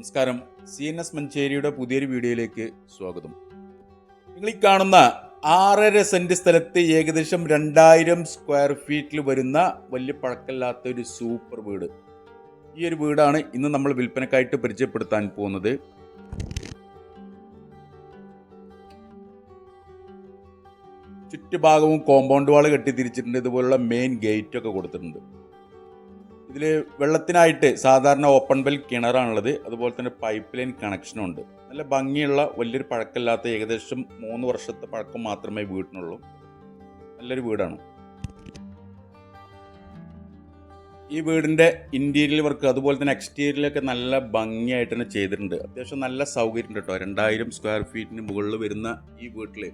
നമസ്കാരം. C N S മഞ്ചേരിയുടെ പുതിയൊരു വീഡിയോയിലേക്ക് സ്വാഗതം. നിങ്ങൾ ഈ കാണുന്ന ആറര സെന്റ് സ്ഥലത്ത് ഏകദേശം രണ്ടായിരം സ്ക്വയർ ഫീറ്റിൽ വരുന്ന വലിയ പഴക്കമില്ലാത്ത ഒരു സൂപ്പർ വീട്. ഈ ഒരു വീടാണ് ഇന്ന് നമ്മൾ വിൽപ്പനക്കായിട്ട് പരിചയപ്പെടുത്താൻ പോകുന്നത്. ചുറ്റുഭാഗവും കോമ്പൗണ്ട് വാൾ കെട്ടി തിരിച്ചിട്ടുണ്ട്. ഇതുപോലുള്ള മെയിൻ ഗേറ്റൊക്കെ കൊടുത്തിട്ടുണ്ട്. ഇതിൽ വെള്ളത്തിനായിട്ട് സാധാരണ ഓപ്പൺ വെൽ കിണറാണുള്ളത്. അതുപോലെ തന്നെ പൈപ്പ് ലൈൻ കണക്ഷനും ഉണ്ട്. നല്ല ഭംഗിയുള്ള വലിയൊരു പഴക്കമില്ലാത്ത ഏകദേശം മൂന്ന് വർഷത്തെ പഴക്കം മാത്രമേ വീടിനുള്ളൂ. നല്ലൊരു വീടാണ്. ഈ വീടിന്റെ ഇന്റീരിയൽ വർക്ക് അതുപോലെ തന്നെ എക്സ്റ്റീരിയലൊക്കെ നല്ല ഭംഗിയായിട്ട് തന്നെ ചെയ്തിട്ടുണ്ട്. അത്യാവശ്യം നല്ല സൗകര്യം ഉണ്ട് കേട്ടോ. രണ്ടായിരം സ്ക്വയർ ഫീറ്റിന് മുകളിൽ വരുന്ന ഈ വീട്ടിൽ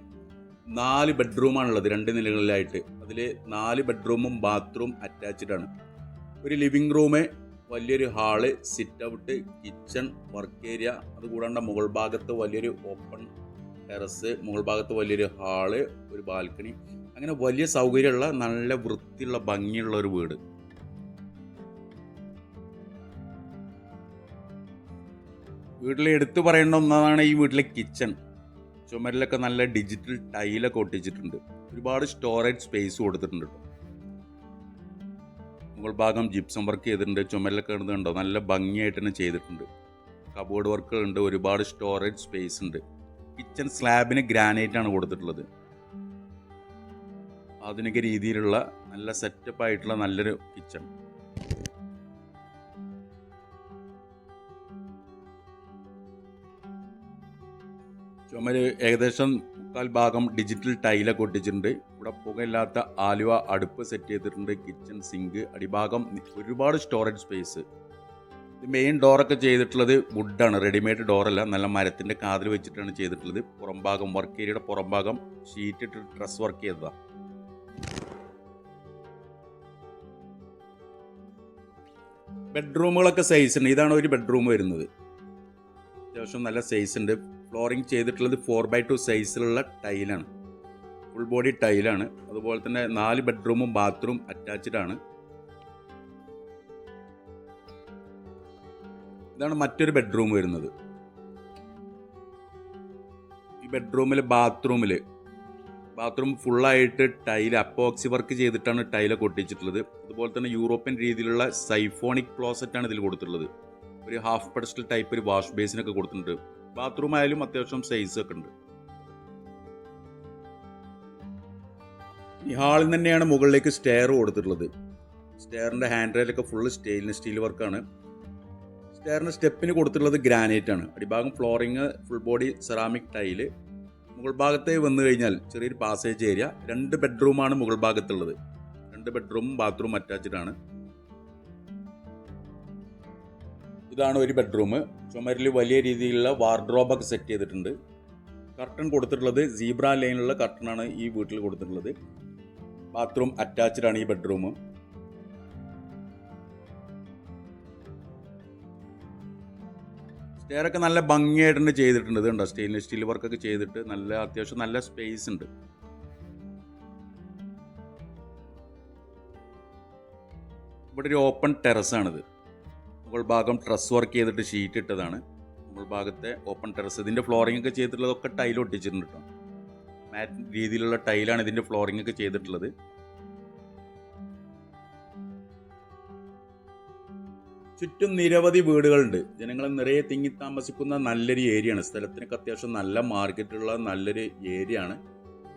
നാല് ബെഡ്റൂമാണുള്ളത് രണ്ട് നിലകളിലായിട്ട്. അതിൽ നാല് ബെഡ്റൂമും ബാത്റൂം അറ്റാച്ച്ഡ് ആണ്. ഒരു ലിവിങ് റൂമ് വലിയൊരു hall sit out kitchen work area അതുകൂടാണ്ട് മുകൾ ഭാഗത്ത് വലിയൊരു ഓപ്പൺ ടെറസ് മുകൾ ഭാഗത്ത് വലിയൊരു ഹാൾ ഒരു ബാൽക്കണി അങ്ങനെ വലിയ സൗകര്യമുള്ള നല്ല വൃത്തിയുള്ള ഭംഗിയുള്ള ഒരു വീട്. വീട്ടിൽ എടുത്തു പറയേണ്ട ഒന്നാണ് ഈ വീട്ടിലെ കിച്ചൺ ചുമരിലൊക്കെ നല്ല ഡിജിറ്റൽ ടൈലൊക്കെ ഒട്ടിച്ചിട്ടുണ്ട്. ഒരുപാട് സ്റ്റോറേജ് സ്പേസ് കൊടുത്തിട്ടുണ്ട് കേട്ടോ മുകൾ ഭാഗം ജിപ്സം വർക്ക് ചെയ്തിട്ടുണ്ട് ചുമലൊക്കെ ഇടുന്നുണ്ടോ നല്ല ഭംഗിയായിട്ട് തന്നെ ചെയ്തിട്ടുണ്ട്. കബോർഡ് വർക്കുകൾ ഉണ്ട് ഒരുപാട് സ്റ്റോറേജ് സ്പേസ് ഉണ്ട്. കിച്ചൺ സ്ലാബിന് ഗ്രാനൈറ്റ് ആണ് കൊടുത്തിട്ടുള്ളത്. ആധുനിക രീതിയിലുള്ള നല്ല സെറ്റപ്പ് ആയിട്ടുള്ള നല്ലൊരു കിച്ചൺ ചുമര് ഏകദേശം മുക്കാൽ ഭാഗം ഡിജിറ്റൽ ടൈലൊക്കെ ഒട്ടിച്ചിട്ടുണ്ട്. ഇവിടെ പുകയില്ലാത്ത ആലുവ അടുപ്പ് സെറ്റ് ചെയ്തിട്ടുണ്ട് കിച്ചൺ സിങ്ക് അടിഭാഗം ഒരുപാട് സ്റ്റോറേജ് സ്പേസ് മെയിൻ ഡോറൊക്കെ ചെയ്തിട്ടുള്ളത് വുഡാണ് റെഡിമെയ്ഡ് ഡോറല്ല നല്ല മരത്തിന്റെ കാതിൽ വെച്ചിട്ടാണ് ചെയ്തിട്ടുള്ളത്. പുറം ഭാഗം വർക്ക് ഏരിയയുടെ പുറം ഭാഗം ഷീറ്റ് ഇട്ട് ഡ്രസ് വർക്ക് ചെയ്തതാണ് ബെഡ്റൂമുകളൊക്കെ സൈസ് ഉണ്ട്. ഇതാണ് ഒരു ബെഡ്റൂം വരുന്നത്. അത്യാവശ്യം നല്ല സൈസ് ഉണ്ട്. ഫ്ലോറിങ് ചെയ്തിട്ടുള്ളത് ഫോർ ബൈ ടു സൈസിലുള്ള ടൈലാണ്. ഫുൾ ബോഡി ടൈലാണ്. അതുപോലെ തന്നെ നാല് ബെഡ്റൂമും ബാത്റൂം അറ്റാച്ച്ഡ് ആണ്. ഇതാണ് മറ്റൊരു ബെഡ്റൂം വരുന്നത്. ഈ ബെഡ്റൂമിൽ ബാത്റൂമിൽ ബാത്റൂം ഫുള്ളായിട്ട് ടൈൽ അപ്പോക്സി വർക്ക് ചെയ്തിട്ടാണ് ടൈലൊക്കെ കൊട്ടിച്ചിട്ടുള്ളത്. അതുപോലെ തന്നെ യൂറോപ്യൻ രീതിയിലുള്ള സൈഫോണിക് ക്ലോസറ്റാണ് ഇതിൽ കൊടുത്തിട്ടുള്ളത്. ഒരു ഹാഫ് പെഡസ്റ്റൽ ടൈപ്പ് ഒരു വാഷ് ബേസിനൊക്കെ കൊടുത്തിട്ടുണ്ട്. ബാത്റൂം ആയാലും അത്യാവശ്യം സൈസ് ഒക്കെ ഉണ്ട്. ഈ ഹാളിൽ തന്നെയാണ് മുകളിലേക്ക് സ്റ്റെയർ കൊടുത്തിട്ടുള്ളത്. സ്റ്റെയറിന്റെ ഹാൻഡ് റെയിലൊക്കെ ഫുള്ള് സ്റ്റെയിൻലെസ് സ്റ്റീൽ വർക്കാണ് സ്റ്റെയറിന്റെ സ്റ്റെപ്പിന് കൊടുത്തിട്ടുള്ളത് ഗ്രാനൈറ്റ് ആണ്. അടിഭാഗം flooring full body ceramic tile മുകൾ ഭാഗത്തെ വന്നു കഴിഞ്ഞാൽ ചെറിയൊരു പാസേജ് ഏരിയ രണ്ട് ബെഡ്റൂമാണ് മുകൾ ഭാഗത്തുള്ളത്. രണ്ട് ബെഡ്റൂമും ബാത്റൂം അറ്റാച്ച്ഡ് ആണ്. ഇതാണ് ഒരു ബെഡ്റൂം ചുമരിൽ വലിയ രീതിയിലുള്ള വാർഡ്രോബൊക്കെ സെറ്റ് ചെയ്തിട്ടുണ്ട്. കർട്ടൺ കൊടുത്തിട്ടുള്ളത് സീബ്ര ലൈനിലുള്ള കർട്ടനാണ് ഈ വീട്ടിൽ കൊടുത്തിട്ടുള്ളത്. ബാത്റൂം അറ്റാച്ച്ഡ് ആണ് ഈ ബെഡ്റൂം സ്റ്റെയറൊക്കെ നല്ല ഭംഗിയായിട്ട് തന്നെ ചെയ്തിട്ടുണ്ട്. ഇതുണ്ടോ സ്റ്റെയിൻലെസ് സ്റ്റീൽ വർക്കൊക്കെ ചെയ്തിട്ട് നല്ല അത്യാവശ്യം നല്ല സ്പേസ് ഉണ്ട്. ഇവിടെ ഒരു ഓപ്പൺ ടെറസാണിത് മുകൾ ഭാഗം ട്രസ് വർക്ക് ചെയ്തിട്ട് ഷീറ്റ് ഇട്ടതാണ്. മുകൾ ഭാഗത്തെ ഓപ്പൺ ടെറസ് ഇതിന്റെ ഫ്ലോറിംഗ് ഒക്കെ ചെയ്തിട്ടുള്ളതൊക്കെ ടൈൽ ഒട്ടിച്ചിട്ടുണ്ട് കേട്ടോ മാറ്റ് രീതിയിലുള്ള ടൈലാണ് ഇതിന്റെ ഫ്ലോറിംഗ് ഒക്കെ ചെയ്തിട്ടുള്ളത്. ചുറ്റും നിരവധി വീടുകളുണ്ട്. ജനങ്ങൾ നിറയെ തിങ്ങി താമസിക്കുന്ന നല്ലൊരു ഏരിയയാണ് സ്ഥലത്തിനൊക്കെ അത്യാവശ്യം നല്ല മാർക്കറ്റുള്ള നല്ലൊരു ഏരിയ ആണ്.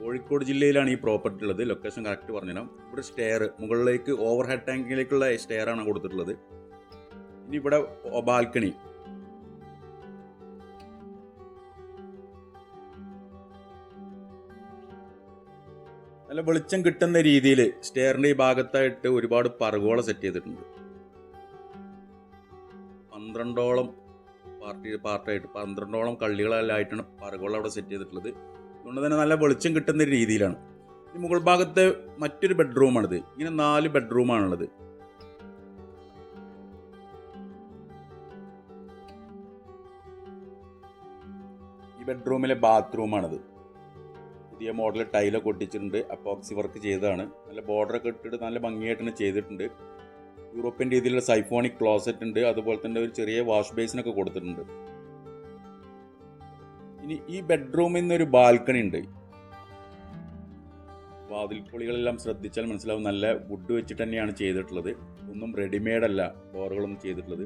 കോഴിക്കോട് ജില്ലയിലാണ് ഈ പ്രോപ്പർട്ടി ഉള്ളത്. ലൊക്കേഷൻ കറക്റ്റ് പറഞ്ഞുതരാം. ഇവിടെ സ്റ്റെയർ മുകളിലേക്ക് ഓവർ ഹെഡ് ടാങ്കിലേക്കുള്ള സ്റ്റെയറാണ് കൊടുത്തിട്ടുള്ളത്. ഇനി ഇവിടെ ബാൽക്കണി. നല്ല വെളിച്ചം കിട്ടുന്ന രീതിയിൽ സ്റ്റെയറിന്റെ ഈ ഭാഗത്തായിട്ട് ഒരുപാട് പറകോള സെറ്റ് ചെയ്തിട്ടുണ്ട്. പന്ത്രണ്ടോളം പാർട്ടി പാർട്ടായിട്ട് പന്ത്രണ്ടോളം കള്ളികളെല്ലായിട്ടാണ് പറകോള അവിടെ സെറ്റ് ചെയ്തിട്ടുള്ളത്. അതുകൊണ്ട് തന്നെ നല്ല വെളിച്ചം കിട്ടുന്ന രീതിയിലാണ്. ഈ മുകൾ ഭാഗത്തെ മറ്റൊരു ബെഡ്റൂമാണിത് ഇങ്ങനെ നാല് ബെഡ്റൂമാണുള്ളത് ഈ ബെഡ്റൂമിലെ ബാത്റൂമാണിത് പുതിയ മോഡൽ ടൈലൊക്കെ ഒട്ടിച്ചിട്ടുണ്ട്. അപ്പോക്സി വർക്ക് ചെയ്തതാണ്. നല്ല ബോർഡറൊക്കെ ഇട്ടിട്ട് നല്ല ഭംഗിയായിട്ട് തന്നെ ചെയ്തിട്ടുണ്ട്. യൂറോപ്യൻ രീതിയിലുള്ള സൈഫോണിക് ക്ലോസറ്റ് ഉണ്ട്. അതുപോലെ തന്നെ ഒരു ചെറിയ വാഷ് ബേസിനൊക്കെ കൊടുത്തിട്ടുണ്ട്. ഇനി ഈ ബെഡ്റൂമിൽ ഒരു ബാൽക്കണി ഉണ്ട്. വാതിൽപ്പൊളികളെല്ലാം ശ്രദ്ധിച്ചാൽ മനസ്സിലാവും. നല്ല വുഡ് വെച്ചിട്ട് തന്നെയാണ് ചെയ്തിട്ടുള്ളത്. ഒന്നും റെഡിമെയ്ഡ് അല്ല ഡോറുകളൊന്നും ചെയ്തിട്ടുള്ളത്.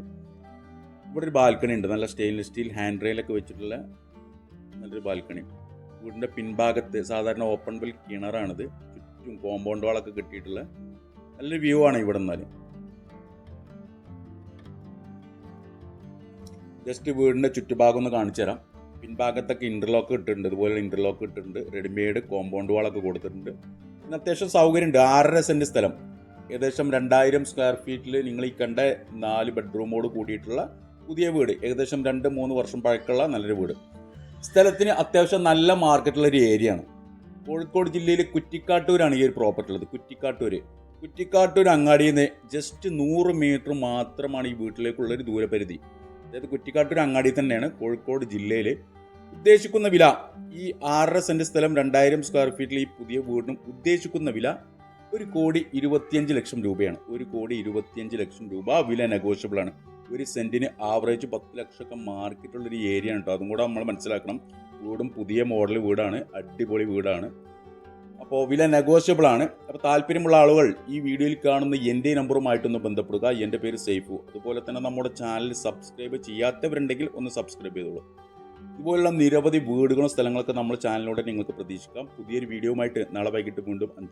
ഇവിടെ ഒരു ബാൽക്കണി ഉണ്ട്. നല്ല സ്റ്റെയിൻലെസ് സ്റ്റീൽ ഹാൻഡ് റെയിലൊക്കെ വെച്ചിട്ടുള്ള നല്ലൊരു ബാൽക്കണി. വീടിന്റെ പിൻഭാഗത്ത് സാധാരണ ഓപ്പൺ വെൽ കിണറാണിത്. ചുറ്റും കോമ്പൗണ്ട് വാളൊക്കെ കിട്ടിയിട്ടുള്ള നല്ലൊരു വ്യൂ ആണ് ഇവിടെ നിന്നാൽ ജസ്റ്റ് വീടിന്റെ ചുറ്റുഭാഗം ഒന്ന് കാണിച്ചു തരാം. പിൻഭാഗത്തൊക്കെ ഇന്റർലോക്ക് ഇട്ടിട്ടുണ്ട്. ഇതുപോലെ ഇന്റർലോക്ക് ഇട്ടിട്ടുണ്ട്. റെഡിമെയ്ഡ് കോമ്പൗണ്ട് വാളൊക്കെ കൊടുത്തിട്ടുണ്ട്. പിന്നെ അത്യാവശ്യം സൗകര്യമുണ്ട്. ആറര സെന്റ് സ്ഥലം. ഏകദേശം രണ്ടായിരം സ്ക്വയർ ഫീറ്റിൽ നിങ്ങൾ ഈ കണ്ട നാല് ബെഡ്റൂമോട് കൂടിയിട്ടുള്ള പുതിയ വീട്. ഏകദേശം രണ്ട് മൂന്ന് വർഷം പഴക്കമുള്ള നല്ലൊരു വീട്. സ്ഥലത്തിന് അത്യാവശ്യം നല്ല മാർക്കറ്റുള്ള ഒരു ഏരിയ ആണ്. കോഴിക്കോട് ജില്ലയിൽ കുറ്റിക്കാട്ടൂരാണ് ഈ ഒരു പ്രോപ്പർട്ടി ഉള്ളത്. കുറ്റിക്കാട്ടൂര്. കുറ്റിക്കാട്ടൂർ അങ്ങാടിയിൽ നിന്ന് ജസ്റ്റ് നൂറ് മീറ്റർ മാത്രമാണ് ഈ വീട്ടിലേക്കുള്ള ഒരു ദൂരപരിധി. അതായത് കുറ്റിക്കാട്ടൂർ അങ്ങാടി തന്നെയാണ് കോഴിക്കോട് ജില്ലയിൽ ഉദ്ദേശിക്കുന്ന വില. ഈ ആറര സെന്റ് സ്ഥലം രണ്ടായിരം സ്ക്വയർ ഫീറ്റിൽ ഈ പുതിയ വീടിനും ഉദ്ദേശിക്കുന്ന വില ഒരു കോടി ഇരുപത്തിയഞ്ച് ലക്ഷം രൂപയാണ്. ഒരു കോടി ഇരുപത്തിയഞ്ച് ലക്ഷം രൂപ വില നെഗോഷ്യബിൾ ആണ്. ഒരു സെന്റിന് ആവറേജ് പത്ത് ലക്ഷമൊക്കെ മാർക്കറ്റുള്ള ഒരു ഏരിയ ആണ് കേട്ടോ അതും കൂടെ നമ്മൾ മനസ്സിലാക്കണം. വീടും പുതിയ മോഡൽ വീടാണ്. അടിപൊളി വീടാണ്. അപ്പോൾ വില നെഗോഷ്യബിൾ ആണ്. അപ്പോൾ താല്പര്യമുള്ള ആളുകൾ ഈ വീഡിയോയിൽ കാണുന്ന എന്റെ നമ്പറുമായിട്ടൊന്ന് ബന്ധപ്പെടുക. എന്റെ പേര് സേഫു. അതുപോലെ തന്നെ നമ്മുടെ ചാനൽ സബ്സ്ക്രൈബ് ചെയ്യാത്തവരുണ്ടെങ്കിൽ ഒന്ന് സബ്സ്ക്രൈബ് ചെയ്തോളൂ. ഇതുപോലുള്ള നിരവധി വീടുകളും സ്ഥലങ്ങളൊക്കെ നമ്മൾ ചാനലിലൂടെ നിങ്ങൾക്ക് പ്രതീക്ഷിക്കാം. പുതിയൊരു വീഡിയോയുമായിട്ട് നാളെ വൈകിട്ട് വീണ്ടും